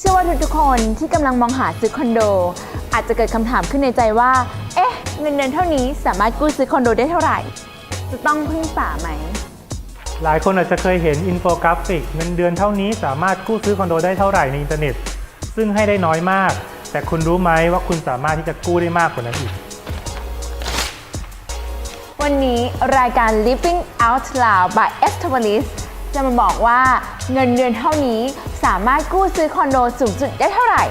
เชื่อว่าทุกๆคนที่กำลังมองหาซื้อคอนโด อาจจะเกิดคำถามขึ้นในใจว่า เอ๊ะ เงินเดือนเท่านี้สามารถกู้ซื้อคอนโดได้เท่าไหร่ จะต้องพึ่งป่าไหม หลายคนอาจจะเคยเห็นอินโฟกราฟิก เงินเดือนเท่านี้สามารถกู้ซื้อคอนโดได้เท่าไหร่ในอินเทอร์เน็ต ซึ่งให้ได้น้อยมาก แต่คุณรู้ไหมว่าคุณสามารถที่จะกู้ได้มากกว่านั้นอีก วันนี้รายการ Living Out Loud by e s t a b l i s จะมาบอกว่าเงินเดือนเท่านี้สามารถกู้ซื้อคอนโดสูงสุดได้เท่าไหร่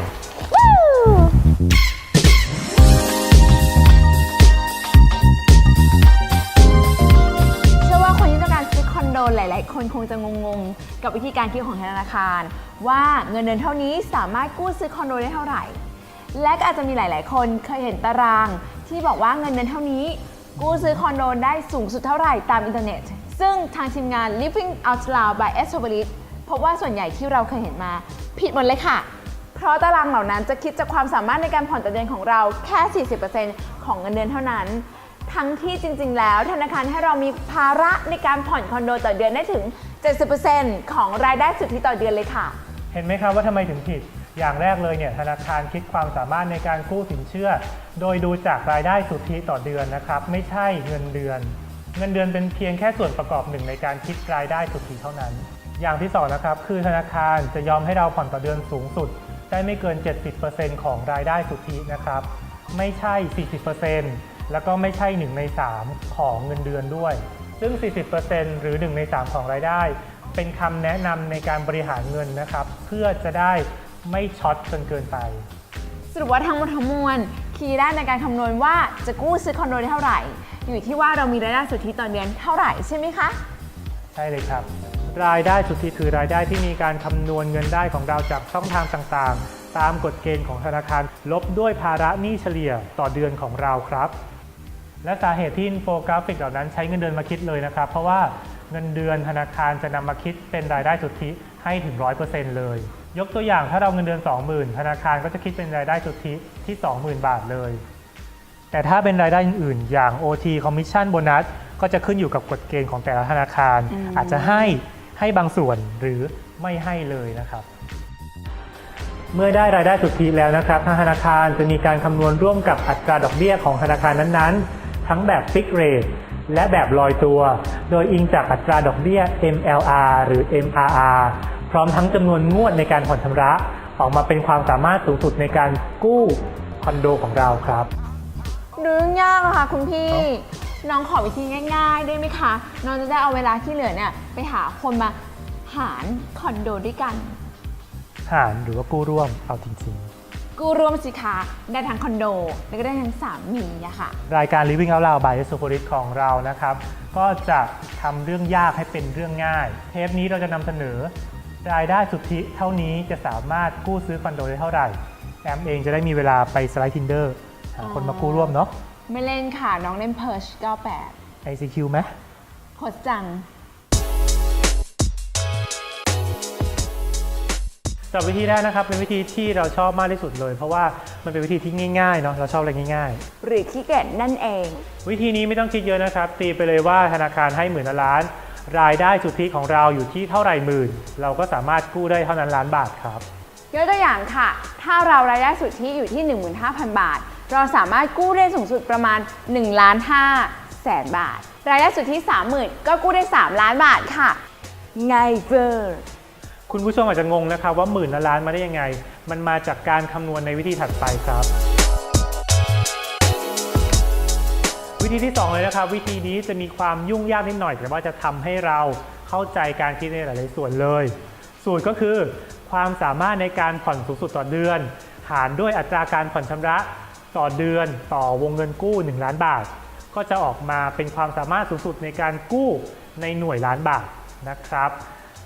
เชื่อว่าคนที่ต้องการซื้อคอนโดหลาย ๆ คนคงจะงง ๆ กับวิธีการคิดของธนาคาร ว่าเงินเดือนเท่านี้สามารถกู้ซื้อคอนโดได้เท่าไหร่ และก็อาจจะมีหลาย ๆ คนเคยเห็นตาราง ที่บอกว่าเงินเดือนเท่านี้ กู้ซื้อคอนโดได้สูงสุดเท่าไหร่ตามอินเทอร์เน็ต ซึ่งทางทีมงาน Living Out Loud by e s t o b l i s พบว่าส่วนใหญ่ที่เราเคยเห็นมา ผิดหมดเลยค่ะ เพราะตารางเหล่านั้นจะคิดจากความสามารถในการผ่อนต่อเดือนของเราแค่ 40%ของเงินเดือนเท่านั้น ทั้งที่จริง ๆ แล้วธนาคารให้เรามีภาระในการผ่อนคอนโดต่อเดือนได้ถึง 70%ของรายได้สุทธิต่อเดือนเลยค่ะ เห็นไหมครับว่าทำไมถึงผิด อย่างแรกเลยเนี่ยธนาคารคิดความสามารถในการกู้สินเชื่อ โดยดูจากรายได้สุทธิต่อเดือนนะครับ ไม่ใช่เงินเดือน เงินเดือนเป็นเพียงแค่ส่วนประกอบหนึ่งในการคิดรายได้สุทธิเท่านั้น อย่างที่สองนะครับคือธนาคารจะยอมให้เราผ่อนต่อเดือนสูงสุด ได้ไม่เกิน 70%ของรายได้สุทธินะครับ ไม่ใช่ 40%แล้วก็ไม่ใช่ 1 ใน 3 ของเงินเดือนด้วย ซึ่ง 40%หรือ 1 ใน 3 ของรายได้ เป็นคำแนะนำในการบริหารเงินนะครับ เพื่อจะได้ไม่ช็อตจนเกินไปสรุปว่าทั้งหมดทั้งมวลคีย์ได้ในการคำนวณว่าจะกู้ซื้อคอนโดได้เท่าไหร่ อยู่ที่ว่าเรามีรายได้สุทธิต่อเดือนเท่าไหร่ใช่ไหมคะ ใช่เลยครับ รายได้สุทธิคือรายได้ที่มีการคำนวณเงินได้ของเราจากช่องทางต่างๆ ตามกฎเกณฑ์ของธนาคาร ลบด้วยภาระหนี้เฉลี่ยต่อเดือนของเราครับ และสาเหตุที่อินโฟกราฟิกเหล่านั้นใช้เงินเดือนมาคิดเลยนะครับ เพราะว่าเงินเดือนธนาคารจะนำมาคิดเป็นรายได้สุทธิให้ถึง 100%เลย ยกตัวอย่างถ้าเราเงินเดือน 20,000 ธนาคารก็จะคิดเป็นรายได้สุทธิที่ 20,000 บาทเลย แต่ถ้าเป็นรายได้อื่นๆ อย่าง OT Commission Bonus ก็จะขึ้นอยู่กับกฎเกณฑ์ของแต่ละธนาคาร อืม อาจจะให้ให้บางส่วนหรือไม่ให้เลยนะครับ เมื่อได้รายได้สุทธิแล้วนะครับทางธนาคารจะมีการคำนวณร่วมกับอัตราดอกเบี้ยของธนาคารนั้นๆ ทั้งแบบ Fixed Rate และแบบลอยตัว โดยอิงจากอัตราดอกเบี้ย MLR หรือ MRR พร้อมทั้งจำนวนงวดในการผ่อนชำระ ออกมาเป็นความสามารถสูงสุดในการกู้คอนโดของเราครับ ดูยุ่งยากอะค่ะคุณพี่เอ้น้องขอวิธีง่าย ๆ ได้ไหมคะ น้องจะได้เอาเวลาที่เหลือเนี่ยไปหาคนมาหารคอนโดด้วยกัน หารหรือว่ากู้ร่วมเอาจริงกู้ร่วมสิคะได้ทั้งคอนโด แล้วก็ได้ทั้งสามีอะค่ะ ๆ รายการ Living Out Loud by s o p o l i s ของเรานะครับ ก็จะทำเรื่องยากให้เป็นเรื่องง่าย เทปนี้เราจะนำเสนอ รายได้สุทธิเท่านี้จะสามารถกู้ซื้อคอนโดได้เท่าไหร่ แอมเองจะได้มีเวลาไปสไลด์ทินเดอร์ หาคนมากู้ร่วมเนาะไม่เล่นค่ะ น้องเล่น Perch 98 ICQ ไหมโคตรจัง สำหรับวิธีแรกนะครับ เป็นวิธีที่เราชอบมากที่สุดเลย เพราะว่ามันเป็นวิธีที่ง่ายๆเนาะเราชอบอะไรง่าย หรือขี้เกียจนั่นเอง ๆ วิธีนี้ไม่ต้องคิดเยอะนะครับ ตีไปเลยว่าธนาคารให้หมื่นละล้าน รายได้สุทธิของเราอยู่ที่เท่าไหร่หมื่น เราก็สามารถกู้ได้เท่านั้นล้านบาทครับ ยกตัวอย่างค่ะ ถ้าเรารายได้สุทธิอยู่ที่ 15,000 บาท เราสามารถกู้ได้สูงสุดประมาณ1ล้าน5แสนบาท รายได้สุทธิ30,000 ก็กู้ได้ 3 ล้านบาทค่ะง่ายเวอร์ คุณผู้ชมอาจจะงงนะครับว่าหมื่นละล้านมาได้ยังไง มันมาจากการคำนวณในวิธีถัดไปครับ วิธีที่ 2 เลยนะครับ วิธีนี้จะมีความยุ่งยากนิดหน่อย แต่ว่าจะทำให้เราเข้าใจการคิดในหลาย ๆ ส่วนเลย สูตรก็คือ ความสามารถในการผ่อนสูงสุดต่อเดือน หารด้วยอัตราการผ่อนชำระ ต่อเดือนต่อวงเงินกู้ 1 ล้านบาท ก็จะออกมาเป็นความสามารถสูงสุดในการกู้ในหน่วยล้านบาทนะครับ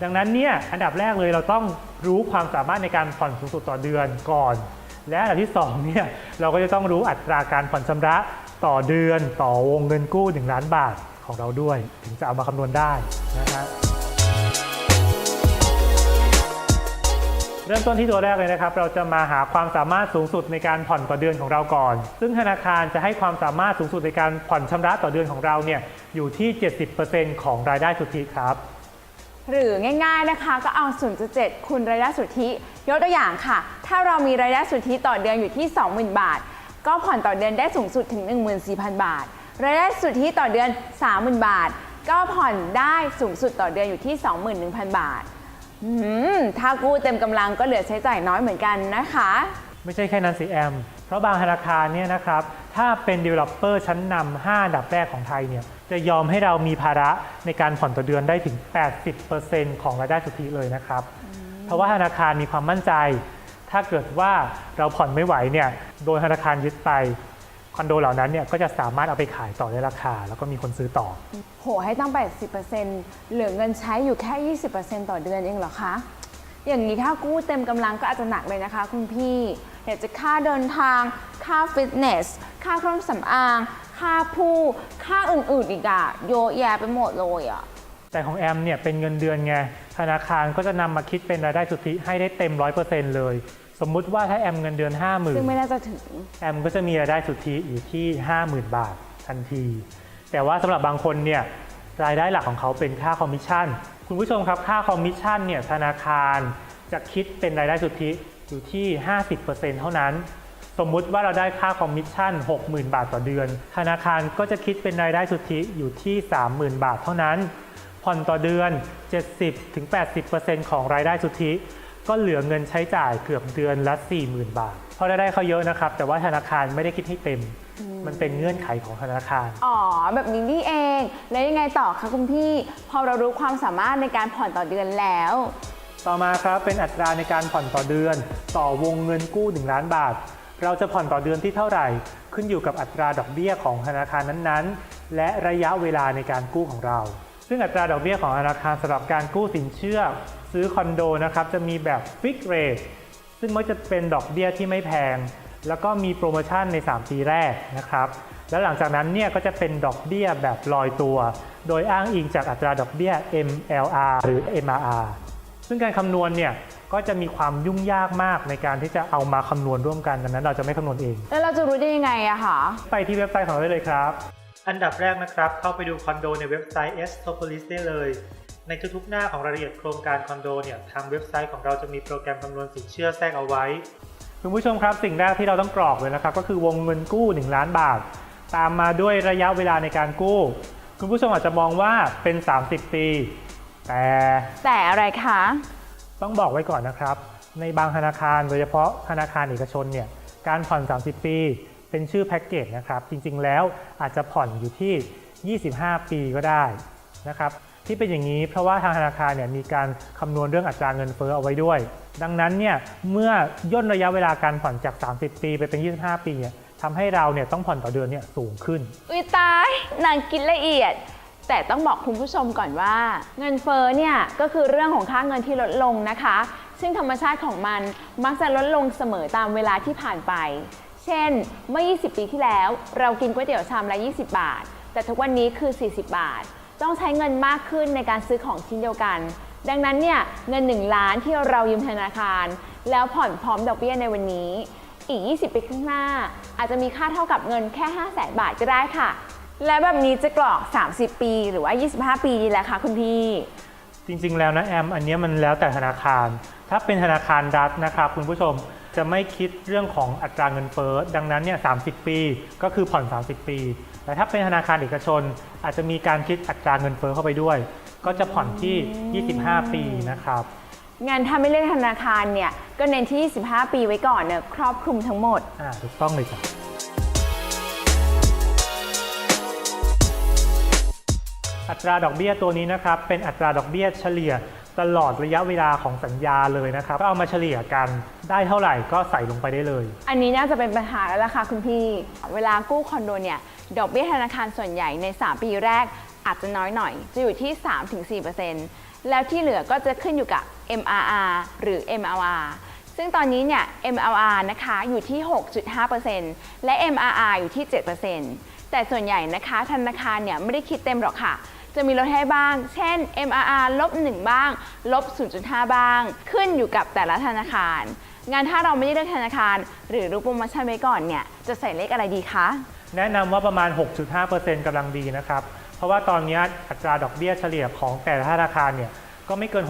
ดังนั้นเนี่ยอันดับแรกเลยเราต้องรู้ความสามารถในการผ่อนสูงสุดต่อเดือนก่อน และอันดับที่สองเนี่ยเราก็จะต้องรู้อัตราการผ่อนชำระต่อเดือนต่อวงเงินกู้ 1 ล้านบาทของเราด้วย ถึงจะเอามาคำนวณได้นะฮะ เริ่มต้นที่ตัวแรกเลยนะครับ เราจะมาหาความสามารถสูงสุดในการผ่อนต่อเดือนของเราก่อน ซึ่งธนาคารจะให้ความสามารถสูงสุดในการผ่อนชำระต่อเดือนของเราเนี่ยอยู่ที่ 70%ของรายได้สุทธิครับ หรือง่าย ๆนะคะก็เอา 0.7 คูณรายได้สุทธิ ยกตัวอย่างค่ะ ถ้าเรามีรายได้สุทธิต่อเดือนอยู่ที่ 20,000 บาท ก็ผ่อนต่อเดือนได้สูงสุดถึง 14,000 บาท รายได้สุทธิต่อเดือน 30,000 บาท ก็ผ่อนได้สูงสุดต่อเดือนอยู่ที่ 21,000 บาท อืมถ้ากู้เต็มกำลังก็เหลือใช้จ่ายน้อยเหมือนกันนะคะ ไม่ใช่แค่นั้นสิแอม เพราะบางธนาคารเนี่ยนะครับ ถ้าเป็น developer ชั้นนำ5อันดับแรกของไทยเนี่ย จะยอมให้เรามีภาระในการผ่อนต่อเดือนได้ถึง 80%ของรายได้สุทธิเลยนะครับ เพราะว่าธนาคารมีความมั่นใจ ถ้าเกิดว่าเราผ่อนไม่ไหวเนี่ย โดยธนาคารยึดไป คอนโดเหล่านั้นเนี่ยก็จะสามารถเอาไปขายต่อได้ราคา แล้วก็มีคนซื้อต่อ โหให้ตั้ง 80%เหลือเงินใช้อยู่แค่ 20%ต่อเดือนเองเหรอคะ อย่างนี้ถ้ากู้เต็มกำลังก็อาจจะหนักเลยนะคะ คุณพี่เดี๋ยวจะค่าเดินทาง ค่าฟิตเนส ค่าเครื่องสำอาง ค่าผู้ค่าอื่นๆอีกอะโยะแยะไปหมดเลยอะแต่ของแอมเนี่ยเป็นเงินเดือนไง ธนาคารก็จะนำมาคิดเป็นรายได้สุทธิให้ได้เต็ม 100%เลย สมมุติว่าถ้าแอมเงินเดือนซึ่งไม่50,000น่าจะถึง แอมก็จะมีรายได้สุทธิอยู่ที่ 50,000 บาททันที แต่ว่าสำหรับบางคนเนี่ยรายได้หลักของเขาเป็นค่าคอมมิชชั่น คุณผู้ชมครับค่าคอมมิชชั่นเนี่ยธนาคารจะคิดเป็นรายได้สุทธิอยู่ที่ 50%เท่านั้น สมมุติว่าเราได้ค่าคอมมิชชั่น 60,000 บาทต่อเดือน ธนาคารก็จะคิดเป็นรายได้สุทธิอยู่ที่ 30,000 บาทเท่านั้น ผ่อนต่อเดือน 70-80%ของรายได้สุทธิ ก็เหลือเงินใช้จ่ายเกือบเดือนละ 40,000 บาท เพราะรายได้เขาเยอะนะครับ แต่ว่าธนาคารไม่ได้คิดให้เต็ม มันเป็นเงื่อนไขของธนาคาร อ๋อ แบบนี้นี่เอง แล้วยังไงต่อคะคุณพี่ พอเรารู้ความสามารถในการผ่อนต่อเดือนแล้ว ต่อมาครับเป็นอัตราในการผ่อนต่อเดือน ต่อวงเงินกู้ 1 ล้านบาท เราจะผ่อนต่อเดือนที่เท่าไหร่ ขึ้นอยู่กับอัตราดอกเบี้ยของธนาคารนั้นๆ และระยะเวลาในการกู้ของเรา ซึ่งอัตราดอกเบี้ยของธนาคารสำหรับการกู้สินเชื่อซื้อคอนโดนะครับจะมีแบบฟิกเรทซึ่งมักจะเป็นดอกเบี้ยที่ไม่แพง แล้วก็มีโปรโมชั่นใน 3 ปีแรกนะครับ แล้วหลังจากนั้นเนี่ยก็จะเป็นดอกเบี้ยแบบลอยตัว โดยอ้างอิงจากอัตราดอกเบี้ย MLR หรือ MRR ซึ่งการคำนวณเนี่ยก็จะมีความยุ่งยากมากในการที่จะเอามาคำนวณร่วมกันดังนั้นเราจะไม่คำนวณเอง แล้วเราจะรู้ได้ยังไงอะคะ ไปที่เว็บไซต์ของเราได้เลยครับ อันดับแรกนะครับ เข้าไปดูคอนโดในเว็บไซต์ s t o p o l i s ได้เลย ในทุกๆหน้าของรายละเอียดโครงการคอนโดเนี่ยทางเว็บไซต์ของเราจะมีโปรแกรมคำนวณสินเชื่อแทรกเอาไว้ คุณผู้ชมครับสิ่งแรกที่เราต้องกรอกเลยนะครับ ก็คือวงเงินกู้ 1 ล้านบาท ตามมาด้วยระยะเวลาในการกู้ คุณผู้ชมอาจจะมองว่าเป็น 30 ปี แต่แต่อะไรคะ ต้องบอกไว้ก่อนนะครับ ในบางธนาคารโดยเฉพาะธนาคารเอกชนเนี่ยการผ่อน 30 ปี เป็นชื่อแพ็กเกจนะครับ จริงๆแล้วอาจจะผ่อนอยู่ที่ 25 ปีก็ได้นะครับที่เป็นอย่างนี้เพราะว่าทางธนาคารเนี่ยมีการคำนวณเรื่องอัตราเงินเฟ้อเอาไว้ด้วย ดังนั้นเนี่ยเมื่อย่นระยะเวลาการผ่อนจาก 30 ปีไปเป็น 25 ปีเนี่ยทำให้เราเนี่ยต้องผ่อนต่อเดือนเนี่ยสูงขึ้น อุ้ยตายนางกินละเอียด แต่ต้องบอกคุณผู้ชมก่อนว่า เงินเฟ้อเนี่ยก็คือเรื่องของค่าเงินที่ลดลงนะคะ ซึ่งธรรมชาติของมันมักจะลดลงเสมอตามเวลาที่ผ่านไป เช่น เมื่อ 20 ปีที่แล้ว เรากินก๋วยเตี๋ยวชามละ 20 บาท แต่ทุกวันนี้คือ 40 บาท ต้องใช้เงินมากขึ้นในการซื้อของชิ้นเดียวกัน ดังนั้นเนี่ยเงิน 1 ล้านที่เรายืมธนาคาร แล้วผ่อนพร้อมดอกเบี้ยในวันนี้ อีก 20 ปีข้างหน้า อาจจะมีค่าเท่ากับเงินแค่ 5 0 0แสนบาทก็ได้ค่ะ และแบบนี้จะกรอก 30 ปี หรือว่า 25 ปีดีแหละคะคุณพี่จริงๆ แล้วนะแอม อันเนี้ยมันแล้วแต่ธนาคาร ถ้าเป็นธนาคารรัฐนะครับคุณผู้ชม จะไม่คิดเรื่องของอัตราเงินเฟ้อดังนั้นเนี่ย 30 ปีก็คือผ่อน 30 ปี แต่ถ้าเป็นธนาคารเอกชน อาจจะมีการคิดอัตราเงินเฟ้อเข้าไปด้วย ก็จะผ่อนที่ 25 ปีนะครับงานถ้าไม่เลือกธนาคารเนี่ย ก็เน้นที่ 25 ปีไว้ก่อนเนี่ยครอบคลุมทั้งหมด อ่าถูกต้องเลยจ้ะอัตราดอกเบี้ยตัวนี้นะครับ เป็นอัตราดอกเบี้ยเฉลี่ย ตลอดระยะเวลาของสัญญาเลยนะครับ ก็เอามาเฉลี่ยกันได้เท่าไหร่ก็ใส่ลงไปได้เลย อันนี้น่าจะเป็นปัญหาแล้วล่ะค่ะคุณพี่ เวลากู้คอนโดเนี่ย ดอกเบี้ยธนาคารส่วนใหญ่ใน 3 ปีแรกอาจจะน้อยหน่อย จะอยู่ที่ 3-4%แล้วที่เหลือก็จะขึ้นอยู่กับ MRR หรือ MLR ซึ่งตอนนี้เนี่ย MLR นะคะอยู่ที่ 6.5%และ MRR อยู่ที่ 7%แต่ส่วนใหญ่นะคะธนาคารเนี่ยไม่ได้คิดเต็มหรอกค่ะ จะมีลดให้บ้าง เช่น MRR ลบ 1 บ้าง ลบ 0.5 บ้าง ขึ้นอยู่กับแต่ละธนาคาร งานถ้าเราไม่ได้เลือกธนาคาร หรือรู้โปรโมชั่นไว้ก่อนเนี่ยจะใส่เลขอะไรดีคะ แนะนำว่าประมาณ 6.5%กำลังดีนะครับ เพราะว่าตอนนี้อัตราดอกเบี้ยเฉลี่ยของแต่ละธนาคารเนี่ยก็ไม่เกิน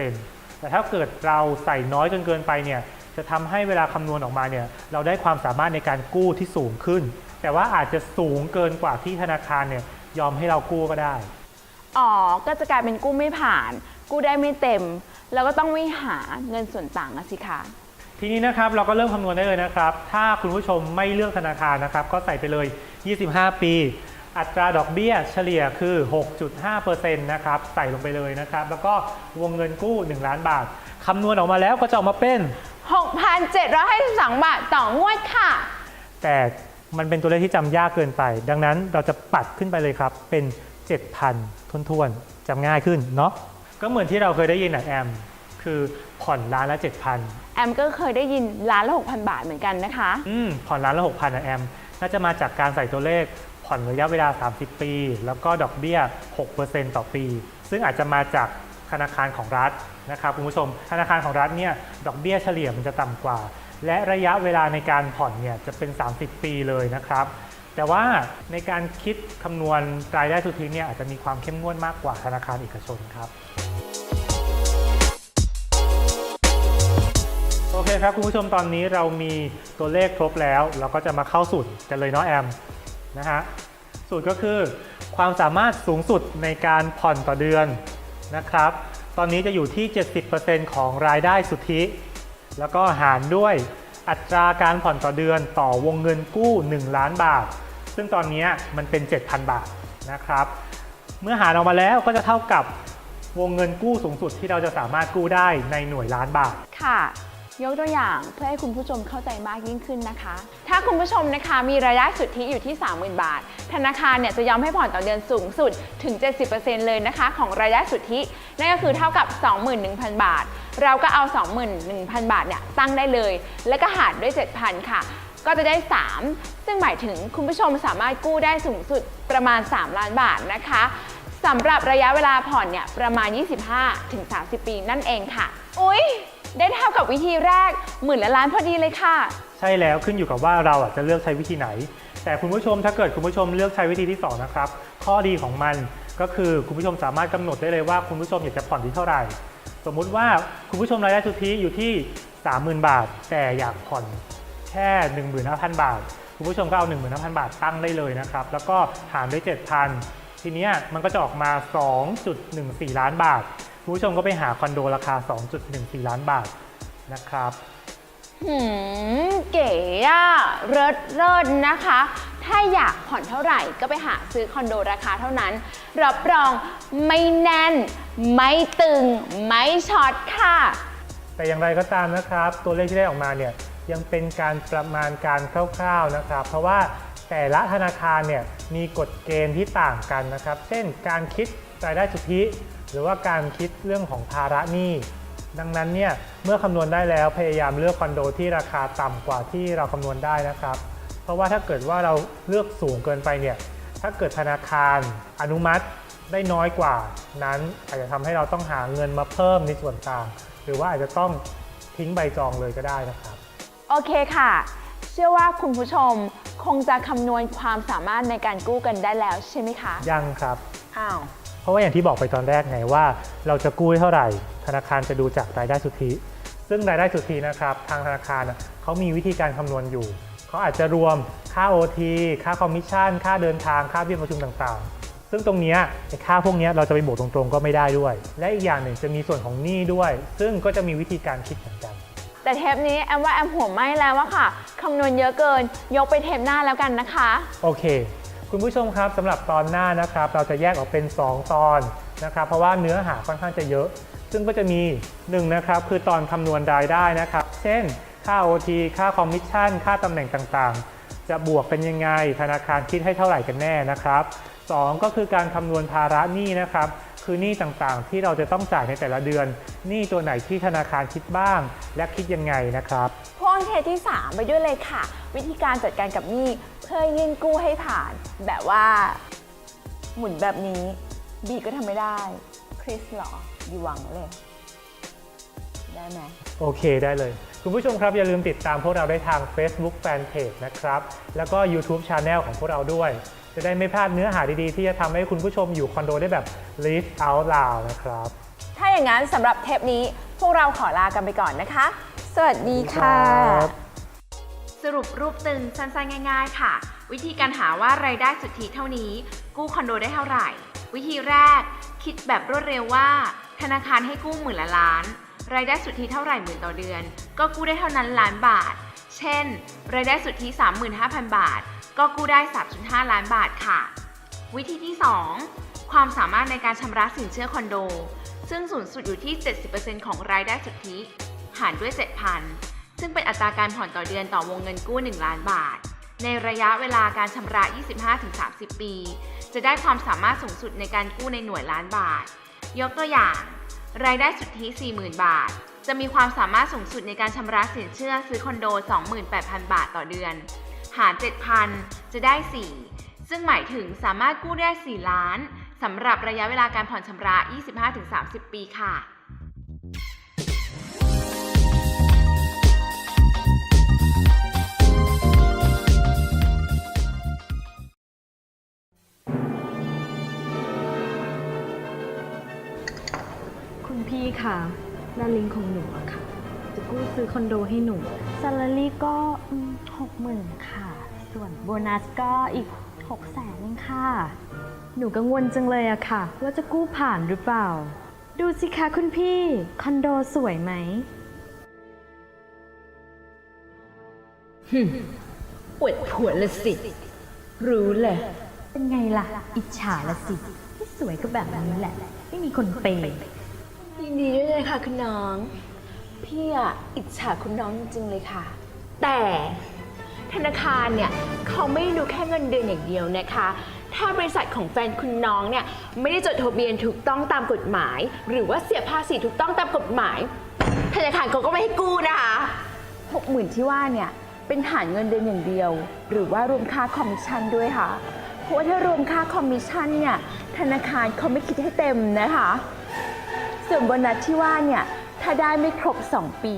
6.5%แต่ถ้าเกิดเราใส่น้อยจนเกินไปเนี่ยจะทำให้เวลาคำนวณออกมาเนี่ยเราได้ความสามารถในการกู้ที่สูงขึ้น แต่ว่าอาจจะสูงเกินกว่าที่ธนาคารเนี่ยยอมให้เรากู้ก็ได้ อ๋อ ก็จะกลายเป็นกู้ไม่ผ่าน กู้ได้ไม่เต็ม แล้วก็ต้องไม่หาเงินส่วนต่างอะสิคะ ทีนี้นะครับเราก็เริ่มคำนวณได้เลยนะครับ ถ้าคุณผู้ชมไม่เลือกธนาคารนะครับ ก็ใส่ไปเลย 25 ปี อัตราดอกเบี้ยเฉลี่ยคือ 6.5%นะครับ ใส่ลงไปเลยนะครับ แล้วก็วงเงินกู้ 1 ล้านบาทคำนวณออกมาแล้วก็จะออกมาเป็น 6,752 บาทต่องวดค่ะ แต่มันเป็นตัวเลขที่จำยากเกินไป ดังนั้นเราจะปัดขึ้นไปเลยครับ เป็น 7,000ทวนๆจำง่ายขึ้นเนาะก็เหมือนที่เราเคยได้ยินอะแอม คือผ่อนล้านละ 7,000 แอมก็เคยได้ยินล้านละ 6,000 บาทเหมือนกันนะคะ อืมผ่อนล้านละ 6,000นะแอม น่าจะมาจากการใส่ตัวเลขผ่อนระยะเวลา 30 ปี แล้วก็ดอกเบี้ย 6%ต่อปี ซึ่งอาจจะมาจากธนาคารของรัฐนะครับคุณผู้ชม ธนาคารของรัฐเนี่ยดอกเบี้ยเฉลี่ยมันจะต่ำกว่า และระยะเวลาในการผ่อนเนี่ยจะเป็น 30 ปีเลยนะครับ แต่ว่าในการคิดคำนวณรายได้สุทธิเนี่ยอาจจะมีความเข้มงวดมากกว่าธนาคารเอกชนครับโอเคครับคุณผู้ชมตอนนี้เรามีตัวเลขครบแล้ว เราก็จะมาเข้าสูตรกันเลยเนาะแอมนะฮะสูตรก็คือความสามารถสูงสุดในการผ่อนต่อเดือนนะครับ ตอนนี้จะอยู่ที่ 70%ของรายได้สุทธิ แล้วก็หารด้วยอัตราการผ่อนต่อเดือนต่อวงเงินกู้ 1 ล้านบาท ซึ่งตอนนี้มันเป็น 7,000 บาทนะครับ เมื่อหารออกมาแล้วก็จะเท่ากับวงเงินกู้สูงสุดที่เราจะสามารถกู้ได้ในหน่วยล้านบาท ค่ะ ยกตัวอย่างเพื่อให้คุณผู้ชมเข้าใจมากยิ่งขึ้นนะคะ ถ้าคุณผู้ชมนะคะมีรายได้สุทธิอยู่ที่ 30,000 บาท ธนาคารเนี่ยจะยอมให้ผ่อนต่อเดือนสูงสุดถึง 70%เลยนะคะ ของรายได้สุทธิ นั่นก็คือเท่ากับ 21,000 บาท เราก็เอา 21,000 บาทเนี่ยตั้งได้เลย แล้วก็หารด้วย 7,000 ค่ะ ก็จะได้ 3 ซึ่งหมายถึงคุณผู้ชมสามารถกู้ได้สูงสุดประมาณ 3 ล้านบาทนะคะสำหรับระยะเวลาผ่อนเนี่ยประมาณ 25ถึง30 ปีนั่นเองค่ะ อุ๊ย ได้เท่ากับวิธีแรกหมื่นละล้านพอดีเลยค่ะ ใช่แล้วขึ้นอยู่กับว่าเราอะจะเลือกใช้วิธีไหน แต่คุณผู้ชมถ้าเกิดคุณผู้ชมเลือกใช้วิธีที่สองนะครับข้อดีของมันก็คือคุณผู้ชมสามารถกำหนดได้เลยว่าคุณผู้ชมอยากจะผ่อนที่เท่าไหร่ สมมุติว่าคุณผู้ชมรายได้สุทธิอยู่ที่ 30,000 บาท แต่อยากผ่อน ค่15,000 บาท คุณผู้ชมก็เอา 15,000 บาทตั้งได้เลยนะครับ แล้วก็หารด้วย 7,000 ทีเนี้ยมันก็จะออกมา 2.14 ล้านบาท คุณผู้ชมก็ไปหาคอนโดราคา 2.14 ล้านบาทนะครับหืมเก๋อะเริศเริศนะคะ ถ้าอยากผ่อนเท่าไหร่ก็ไปหาซื้อคอนโดราคาเท่านั้น รับรองไม่แน่น ไม่ตึง ไม่ช็อตค่ะ แต่อย่างไรก็ตามนะครับ ตัวเลขที่ได้ออกมาเนี่ย ยังเป็นการประมาณการคร่าวๆนะครับ เพราะว่าแต่ละธนาคารเนี่ยมีกฎเกณฑ์ที่ต่างกันนะครับ เช่นการคิดรายได้สุทธิ หรือว่าการคิดเรื่องของภาระหนี้ ดังนั้นเนี่ยเมื่อคำนวณได้แล้วพยายามเลือกคอนโดที่ราคาต่ำกว่าที่เราคำนวณได้นะครับ เพราะว่าถ้าเกิดว่าเราเลือกสูงเกินไปเนี่ยถ้าเกิดธนาคารอนุมัติได้น้อยกว่านั้นอาจจะทำให้เราต้องหาเงินมาเพิ่มในส่วนต่าง หรือว่าอาจจะต้องทิ้งใบจองเลยก็ได้นะครับ โอเคค่ะ เชื่อว่าคุณผู้ชมคงจะคำนวณความสามารถในการกู้กันได้แล้วใช่ไหมคะยังครับ อ้าว เพราะว่าอย่างที่บอกไปตอนแรกไงว่า เราจะกู้ได้เท่าไหร่ ธนาคารจะดูจากรายได้สุทธิ ซึ่งรายได้สุทธินะครับ ทางธนาคารน่ะเขามีวิธีการคำนวณอยู่ เขาอาจจะรวมค่า OT ค่าคอมมิชชั่น ค่าเดินทาง ค่าเบี้ยประชุมต่างๆ ซึ่งตรงเนี้ยไอ้ค่าพวกเนี้ยเราจะไปบวกตรงๆ ก็ไม่ได้ด้วย และอีกอย่างหนึ่งจะมีส่วนของหนี้ด้วย ซึ่งก็จะมีวิธีการคิดเหมือนกัน แต่เทปนี้แอมว่าแอมหัวไหม้แล้วอะค่ะคำนวณเยอะเกิน ยกไปเทปหน้าแล้วกันนะคะ โอเค คุณผู้ชมครับสำหรับตอนหน้านะครับ เราจะแยกออกเป็น 2 ตอนนะครับ เพราะว่าเนื้อหาค่อนข้างจะเยอะ ซึ่งก็จะมี1นะครับคือตอนคำนวณรายได้นะครับ เช่น ค่า OT ค่าคอมมิชชั่น ค่าตำแหน่งต่างๆ จะบวกเป็นยังไง ธนาคารคิดให้เท่าไหร่กันแน่นะครับ 2 ก็คือการคำนวณภาระหนี้นะครับคือหนี้ต่างๆ ที่เราจะต้องจ่ายในแต่ละเดือนหนี้ตัวไหนที่ธนาคารคิดบ้าง และคิดยังไงนะครับพ่วงเทปที่ 3 ไปด้วยเลยค่ะ วิธีการจัดการกับหนี้เพื่อยื่นกู้ให้ผ่าน แบบว่า หมุนแบบนี้บีก็ทำไม่ได้ คริสเหรออยู่หวังเลย ได้ไหมโอเคได้เลย คุณผู้ชมครับอย่าลืมติดตามพวกเราได้ทาง Facebook Fanpage นะครับ แล้วก็ YouTube Channel ของพวกเราด้วยจจะได้ไม่พลาดเนื้อหาดีๆ ที่จะทำให้คุณผู้ชมอยู่คอนโดได้แบบ live out loud นะครับ ถ้าอย่างนั้นสำหรับเทปนี้พวกเราขอลากันไปก่อนนะคะ สวัสดีค่ะ ครับ สรุปรูปตึงสั้นๆง่าย ๆ ค่ะ วิธีการหาว่ารายได้สุทธิเท่านี้ กู้คอนโดได้เท่าไหร่ วิธีแรก คิดแบบรวดเร็วว่า ธนาคารให้กู้หมื่นละล้าน รายได้สุทธิเท่าไหร่หมื่นต่อเดือน ก็กู้ได้เท่านั้นล้านบาท เช่น รายได้สุทธิ 35,000 บาท ก็กู้ได้ 3.5 ล้านบาทค่ะ วิธีที่ 2 ความสามารถในการชำระสินเชื่อคอนโด ซึ่งสูงสุดอยู่ที่ 70%ของรายได้สุทธิ หารด้วย 7,000 ซึ่งเป็นอัตราการผ่อนต่อเดือนต่อวงเงินกู้ 1 ล้านบาท ในระยะเวลาการชำระ 25-30 ปี จะได้ความสามารถสูงสุดในการกู้ในหน่วยล้านบาท ยกตัวอย่าง รายได้สุทธิ 40,000 บาท จะมีความสามารถสูงสุดในการชำระสินเชื่อซื้อคอนโด 28,000 บาทต่อเดือน หาร 7,000 จะได้ 4 ซึ่งหมายถึงสามารถกู้ได้ 4 ล้านสำหรับระยะเวลาการผ่อนชำระ 25-30 ปีค่ะ คุณพี่ค่ะดาริงของหนูอะค่ะ จะกู้ซื้อคอนโดให้หนู ซาลารีก็หกหมื่นค่ะ ส่วนโบนัสก็อีกหกแสนเองค่ะ หนูกังวลจังเลยอะค่ะ ว่าจะกู้ผ่านหรือเปล่า ดูสิคะคุณพี่ คอนโดสวยไหมปวดผัวละสิ รู้เลยเป็นไงล่ะ อิจฉาละสิที่สวยก็แบบนี้แหละ ไม่มีคนเปย์ ยินดีด้วยเลยค่ะ คุณน้อง พี่อะอิจฉาคุณน้องจริงๆเลยค่ะ แต่ธนาคารเนี่ยเขาไม่ได้ดูแค่เงินเดือนอย่างเดียวนะคะ ถ้าบริษัทของแฟนคุณน้องเนี่ยไม่ได้จดทะเบียนถูกต้องตามกฎหมาย หรือว่าเสียภาษีถูกต้องตามกฎหมาย ธนาคารเขาก็ไม่ให้กู้นะคะหกหมื่นที่ว่าเนี่ยเป็นฐานเงินเดือนอย่างเดียว หรือว่ารวมค่าคอมมิชชั่นด้วยค่ะ เพราะว่าถ้ารวมค่าคอมมิชชั่นเนี่ยธนาคารเขาไม่คิดให้เต็มนะคะ ส่วนโบนัสที่ว่าเนี่ย ถ้าได้ไม่ครบ 2 ปี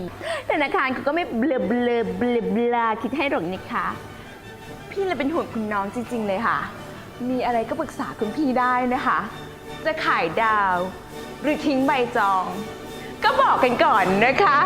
ธนาคารเขาก็ไม่เบลอเบลอเบลอเบลาคิดให้หรอกนะคะ พี่เลยเป็นห่วงคุณน้องจริง ๆ เลยค่ะ มีอะไรก็ปรึกษาคุณพี่ได้นะคะ จะขายดาว หรือทิ้งใบจอง ก็บอกกันก่อนนะคะ